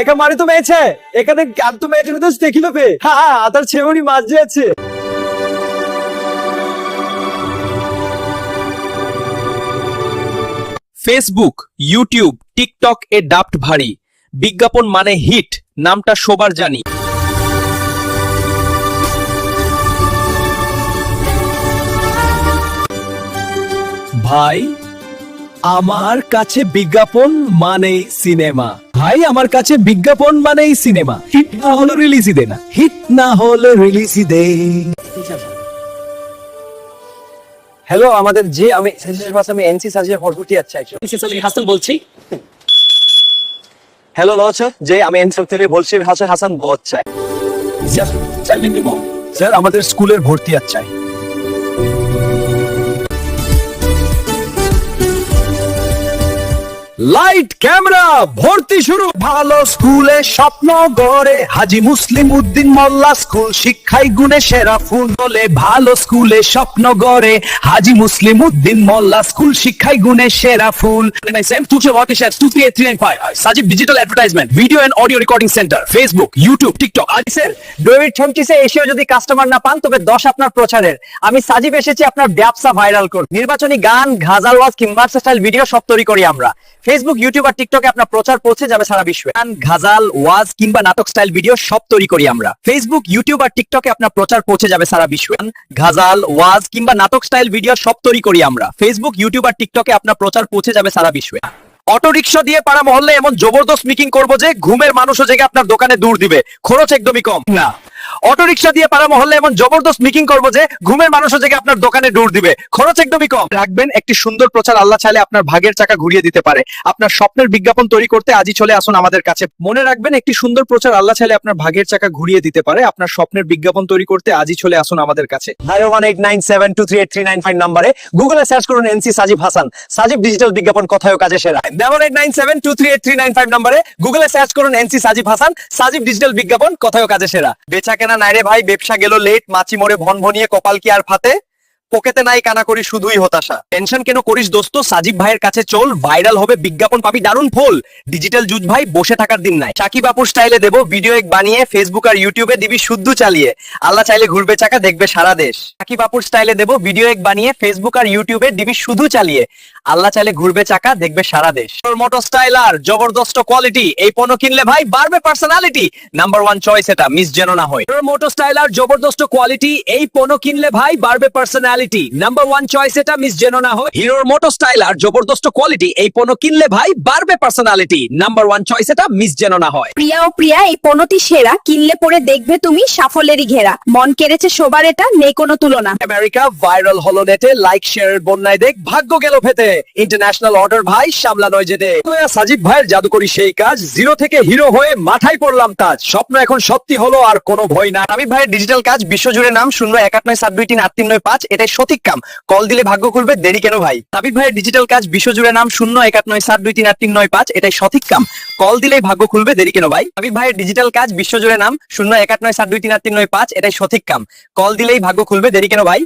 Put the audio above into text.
একা মারি তো মেয়েছে। এখানে গান তো মেয়েছে তো দেখি পাবে হ্যাঁ আদার ছেমনি মাছ যে আছে ফেসবুক ইউটিউব টিকটক এ ডাপ্ট ভারী। বিজ্ঞাপন মানে হিট নামটা সবার জানি। ভাই আমার কাছে বিজ্ঞাপন মানে সিনেমা ভাই আমার কাছে বিজ্ঞাপন মানেই সিনেমা। হিট না হলে রিলিজই দে না। হিট না হলে রিলিজই দে। হ্যালো আমাদের যে আমি সাজেশ বাস আমি এনসি সাজেশ ভরপুটি আচ্ছা হাসান বলছি। হ্যালো লচ যে আমি এনসি থেকে বলছি হাসান হাসান বহুত চাই স্যার আমাদের স্কুলের ভর্তি আচ্ছাই। লাইট ক্যামেরা ভর্তি শুরু। ভালো স্কুলে স্বপ্ন গড়ে হাজি মুসলিম উদ্দিন মোল্লা স্কুল শিক্ষাই গুণে সেরা ফুল বলে ভালো স্কুলে স্বপ্ন গড়ে হাজি মুসলিম উদ্দিন মোল্লা স্কুল শিক্ষাই গুণে সেরা ফুল। Same future work is 23895 Sajib Digital Advertisement Video and Audio Recording Center Facebook YouTube TikTok আদি স্যার ডেভিড ছমকিসে এসেও যদি কাস্টমার না পান তবে দশ আপনার প্রচারের। আমি সাজিব এসেছি আপনার ব্যবসা ভাইরাল করতে। নির্বাচনী গান ঘাজাল ওয়াজ কিংবা স্টাইল ভিডিও সব তৈরি করি আমরা। ফেসবুক ইউটিউব আর টিকটকে আপনার প্রচার পৌঁছে যাবে সারা বিশ্বে। গান ঘাজাল ওয়াজ কিংবা নাটক স্টাইল ভিডিও সব তৈরি করি আমরা। ফেসবুক ইউটিউব আর টিকটকে আপনার প্রচার পৌঁছে যাবে সারা বিশ্বে। ঘাজাল ওয়াজ কিংবা নাটক স্টাইল ভিডিও সব তৈরি করি আমরা। ফেসবুক ইউটিউব আর টিকটকে আপনার প্রচার পৌঁছে যাবে সারা বিশ্বে। অটো রিক্সা দিয়ে পাড়া মহল্লে এমন জবরদস্ত মিকিং করব যে ঘুমের মানুষও জেগে আপনার দোকানে দূর দিবে। খরচ একদমই কম। না। অটো রিক্সা দিয়ে পাড়া মহল্লে এমন জবরদস্ত মিকিং করব যে ঘুমের মানুষও জেগে আপনার দোকানে দূর দিবে। খরচ একদমই কম। রাখবেন একটি সুন্দর প্রচার, আল্লাহ চাইলে আপনার ভাগের চাকা ঘুরিয়ে দিতে পারে। আপনার স্বপ্নের বিজ্ঞাপন তৈরি করতে আজই চলে আসুন আমাদের কাছে। মনে রাখবেন একটি সুন্দর প্রচার, আল্লাহ চাইলে আপনার ভাগের চাকা ঘুরিয়ে দিতে পারে। আপনার স্বপ্নের বিজ্ঞাপন তৈরি করতে আজই চলে আসুন আমাদের কাছে। Nine seven two three three nine five নাম্বারে গুগলে সার্চ করুন এনসি সাজিব হাসান। সাজিব ডিজিটাল বিজ্ঞাপন কথায় কাজে সেরা। Nine seven two three three nine five নাম্বারে গুগলে সার্চ করুন এনসি সাজিব হাসান। সাজিব ডিজিটাল বিজ্ঞাপন কথায় কাজে সেরা। বেচা নাই রে ভাই ব্যবসা গেল লেট মাছি মরে ভন ভনিয়ে কপাল কি আর ফাতে? পকেটে নাই কানা করি শুধুই হতাশা। টেনশন কেন করিস দোস্ত? সাজিব ভাইয়ের কাছে চল, ভাইরাল হবে, বিজ্ঞাপন পাবি, দারুণ ফল। ডিজিটাল জুজ ভাই, বসে থাকার দিন নাই। সাকিব আপুর স্টাইলে দেবো ভিডিও এক বানিয়ে ফেসবুক আর ইউটিউবে দিবি শুদ্ধ চালিয়ে। আল্লাহ চাইলে ঘুরবে চাকা, দেখবে সারা দেশ। সাকিব আপুর স্টাইলে দেবো ভিডিও এক বানিয়ে ফেসবুক আর ইউটিউবে দিবি শুধু চালিয়ে। আল্লাহ চাইলে ঘুরবে চাকা, দেখবে সারা দেশ। মোটো স্টাইলার জবরদস্ত কোয়ালিটি এই পণ্য কিনলে ভাই বাড়বে পার্সোনালিটি নাম্বার ওয়ান চয়েস এটা মিস যেন না হয়। তোর মোটো স্টাইলার জবরদস্ত কোয়ালিটি এই পণ্য কিনলে ভাই বাড়বে পার্সোনালিটি নাম্বার ওয়ান চয়েস এটা মিস যেন না হয় হিরোর মোটো স্টাইলার জবরদস্ত কোয়ালিটি এই পণ্য কিনলে ভাই বাড়বে পার্সোনালিটি নাম্বার ওয়ান চয়েস এটা মিস যেন না হয়। প্রিয়া ও প্রিয়া এই পণ্যটি সেরা। কিনলে পরে দেখবে তুমি সাফল্যেরই ঘেরা। মন কেড়েছে সবার এটা নেই কোনো তুলনা। আমেরিকা ভাইরাল হলো নেটে লাইক শেয়ার বন্যায় দেখ ভাগ্য গেল ফেতে ইন্টারন্যাশনাল অর্ডার ভাই সামলা নয় যেতে। সাজিব ভাইয়ের জাদুকরি সেই কাজ। জিরো থেকে হিরো হয়ে মাথায় পড়লাম তাজ স্বপ্ন এখন সত্যি হলো আর কোনো ভয় না। আমি ভাইয়ের ডিজিটাল কাজ বিশ্বজুড়ে নাম শূন্য এক আট নয় সাত দুই তিন আট তিন নয় পাঁচ এটাই সঠিক কাম কল দিলে ভাগ্য খুলবে, দেরি কেন ভাই? তাবিব ভাইয়ের ডিজিটাল কাজ বিশ্বজুড়ে নাম শূন্য এক আট নয় সাত দুই তিন আট তিন নয় পাঁচ, এটাই সঠিক কাম কল দিলেই ভাগ্য খুলবে, দেরি কেন ভাই? তাবিব ভাইয়ের ডিজিটাল কাজ বিশ্বজুড়ে নাম শূন্য এক আট নয় সাত দুই তিন আট তিন নয় পাঁচ, এটাই সঠিক কাম কল দিলেই ভাগ্য খুলবে, দেরি কেন ভাই?